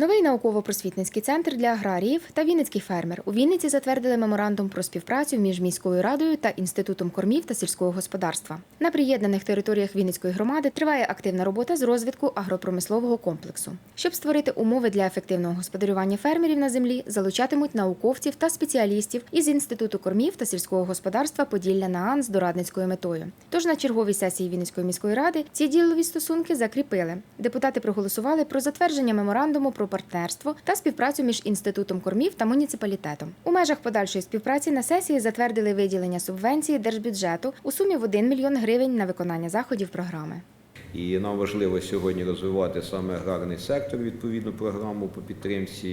Новий науково-просвітницький центр для аграріїв та Вінницький фермер у Вінниці затвердили меморандум про співпрацю між міською радою та інститутом кормів та сільського господарства. На приєднаних територіях Вінницької громади триває активна робота з розвитку агропромислового комплексу. Щоб створити умови для ефективного господарювання фермерів на землі, залучатимуть науковців та спеціалістів із інституту кормів та сільського господарства Поділля НААН з дорадницькою метою. Тож на черговій сесії Вінницької міської ради ці ділові стосунки закріпили. Депутати проголосували про затвердження меморандуму про партнерство та співпрацю між інститутом кормів та муніципалітетом. У межах подальшої співпраці на сесії затвердили виділення субвенції держбюджету у сумі в 1 мільйон гривень на виконання заходів програми. І нам важливо сьогодні розвивати саме аграрний сектор. Відповідну програму по підтримці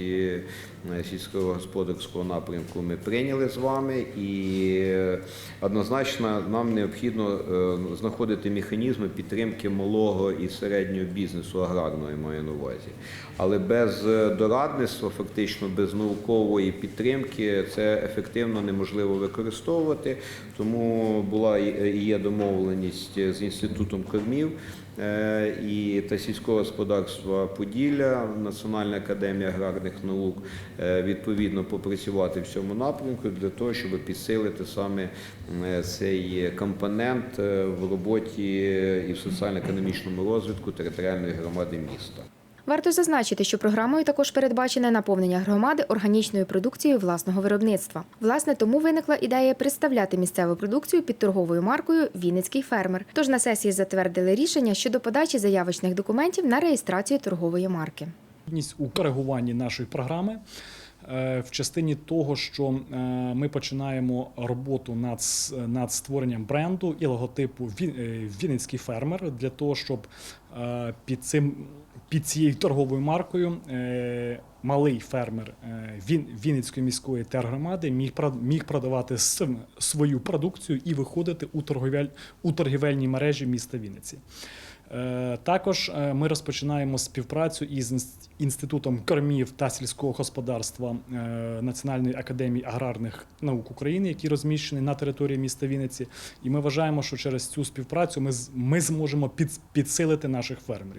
е, сільського господарського напрямку ми прийняли з вами, і однозначно нам необхідно е, знаходити механізми підтримки малого і середнього бізнесу аграрного, я маю на увазі. Але без е, дорадництва, фактично без наукової підтримки, це ефективно неможливо використовувати. Тому була і є домовленість з інститутом кормів. Е, і та сільського господарства Поділля, Національна академія аграрних наук е, відповідно попрацювати в цьому напрямку для того, щоб підсилити саме е, цей компонент в роботі і в соціально-економічному розвитку територіальної громади міста. Варто зазначити, що програмою також передбачене наповнення громади органічною продукцією власного виробництва. Власне, тому виникла ідея представляти місцеву продукцію під торговою маркою Вінницький фермер. Тож на сесії затвердили рішення щодо подачі заявочних документів на реєстрацію торгової марки. у коригуванні нашої програми в частині того, що е, ми починаємо роботу над, над створенням бренду і логотипу «Він- е, Вінницький фермер для того, щоб е, під цим під цією торговою маркою е, малий фермер е, Він, Вінницької міської тергромади міг міг продавати свою продукцію і виходити у торговель у торгівельні мережі міста Вінниці. Е, Також е, ми розпочинаємо співпрацю із інститутом кормів та сільського господарства е, Національної академії аграрних наук України, який розміщений на території міста Вінниці. І ми вважаємо, що через цю співпрацю ми, ми зможемо під, підсилити наших фермерів.